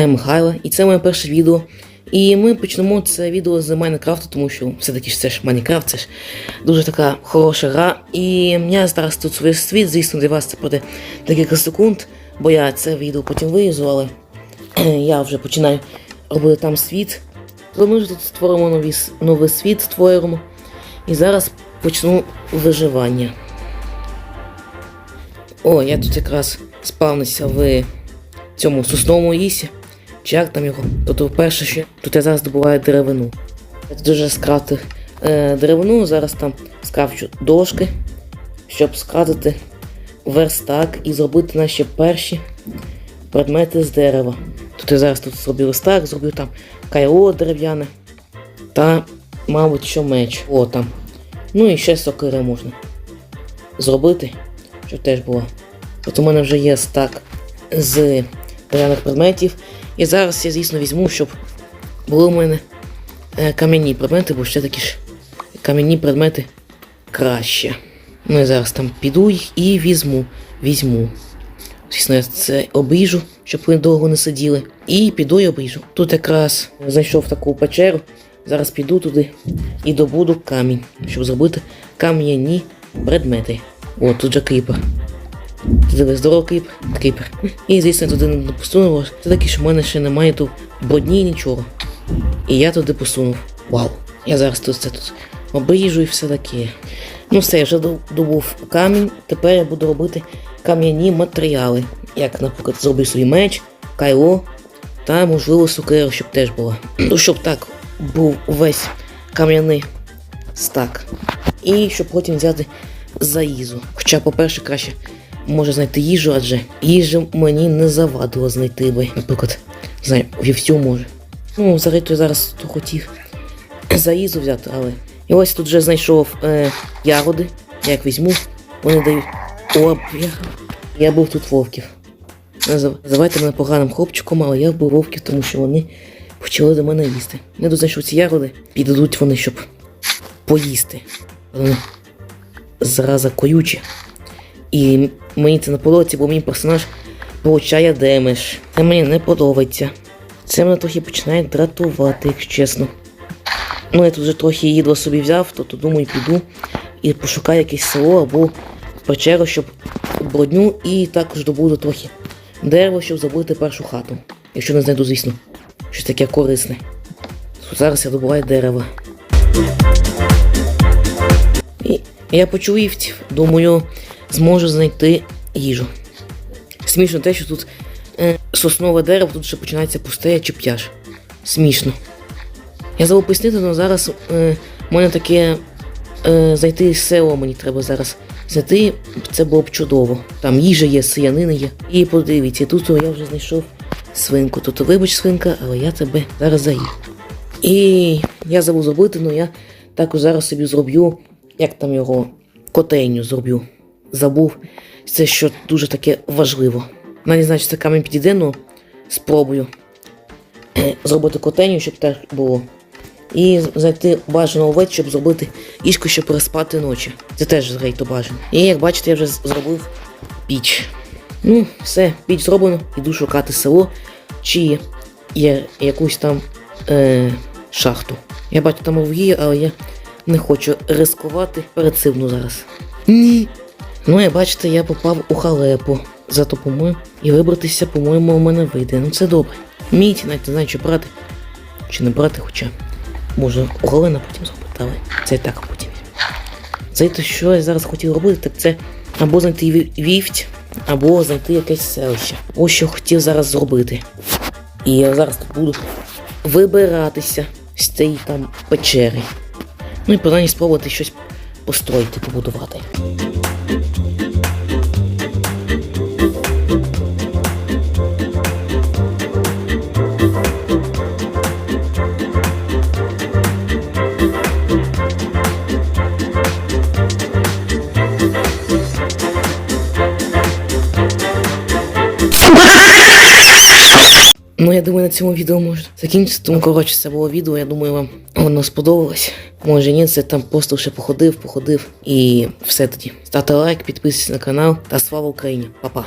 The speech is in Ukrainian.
Я Михайло, і це моє перше відео. І ми почнемо це відео з Майнкрафту, тому що все-таки це ж Майнкрафт, це ж дуже така хороша гра. І я зараз тут свій світ, звісно, для вас це буде декілька секунд, бо я це відео потім вирізу, але я вже починаю робити там світ. То ми вже тут створимо нові, новий світ, створимо. І зараз почну виживання. О, я тут якраз спавнився в цьому сосновому лісі. Чи як там його? Тобто вперше ще тут я зараз добуваю деревину. Я тут вже скрафтив е, деревину, зараз там скрафчу дошки, щоб скрафтити верстак і зробити наші перші предмети з дерева. Тут я зараз тут зроблю верстак, зроблю там кайло дерев'яне та, мабуть, що меч. О, там. Ну і ще сокири можна зробити, щоб теж було. От у мене вже є стак з дерев'яних предметів. І зараз я, звісно, візьму, щоб були у мене е, кам'яні предмети, бо ще такі ж кам'яні предмети краще. Ну і зараз там піду їх і візьму. Візьму. Звісно, я це обріжу, щоб вони довго не сиділи. І піду і обріжу. Тут якраз знайшов таку печеру. Зараз піду туди і добуду камінь, щоб зробити кам'яні предмети. О, тут же кріпер. Диви, здорово кріп, кріпер. І звісно, туди не посунув. Це таки, що в мене ще немає тут бродні нічого. І я туди посунув. Вау. Я зараз тут це тут обріжу і все таке. Ну все, я вже добув камінь. Тепер я буду робити кам'яні матеріали. Як, наприклад, зроблю собі меч, кайло та, можливо, сукеру, щоб теж було. Ну, щоб так був весь кам'яний стак. І щоб потім взяти заїзу. Хоча, по-перше, краще може знайти їжу, адже їжу мені не завадило знайти би. Наприклад, не знаю, вівцю може. Ну, взагалі то зараз то хотів заїзу взяти, але. І ось тут вже знайшов е, ягоди. Я як візьму, вони дають. О, я, я був тут вовків. Назив- Називайте мене поганим хлопчиком, але я був вовків, тому що вони почали до мене їсти. Я тут знайшов ці ягоди, підійдуть вони, щоб поїсти. Вони зараза колючі. І мені це не бо мій персонаж получає демедж. Це мені не подобається. Це мене трохи починає дратувати, якщо чесно. Ну, я тут вже трохи їдла собі взяв, то, то думаю, піду і пошукаю якесь село або печеру, щоб бродню, і також добуду трохи дерева, щоб забути першу хату. Якщо не знайду, звісно, щось таке корисне. Зараз я добуваю дерево. І я почув вівців, думаю, зможу знайти їжу. Смішно те, що тут е, соснове дерево, тут ще починається пустея чи п'яж. Смішно. Я забув пояснити, але зараз е, в мене таке е, зайти село мені треба зараз знайти. Це було б чудово. Там їжа є, селянини є. І подивіться, тут я вже знайшов свинку. Тут вибач свинка, але я тебе зараз заїм. І я забув зробити, але я також зараз собі зроблю, як там його котейню зроблю. Забув. Це що дуже таке важливо. Знаю, що камінь підійде, але спробую е, зробити котейню, щоб так було. І знайти бажану овець, щоб зробити ліжко, щоб переспати ночі. Це теж згрейто бажано. І як бачите, я вже зробив піч. Ну, все, піч зроблено, іду шукати село чи є якусь там е, шахту. Я бачу там вугілля, але я не хочу ризикувати перед цим зараз. Ні. Ну, як бачите, я попав у халепу. Зато, по-моєму, і вибратися, по-моєму, у мене вийде. Ну це добре. Мідь, навіть не знаю, чи брати, чи не брати, хоча. Може, у Галина потім зробити, але це так потім. Це те, що я зараз хотів робити, так це або знайти ві- або знайти якесь селище. Ось що хотів зараз зробити. І я зараз тут буду вибиратися з цієї там печери. Ну і принаймні спробувати щось построїти, побудувати. Ну, я думаю, на цьому відео можна закінчити. Тому, коротше, це було відео. Я думаю, вам воно сподобалось. Може ні, це там просто ще походив, походив. І все тоді. Ставте лайк, підписуйтесь на канал та слава Україні. Па-па.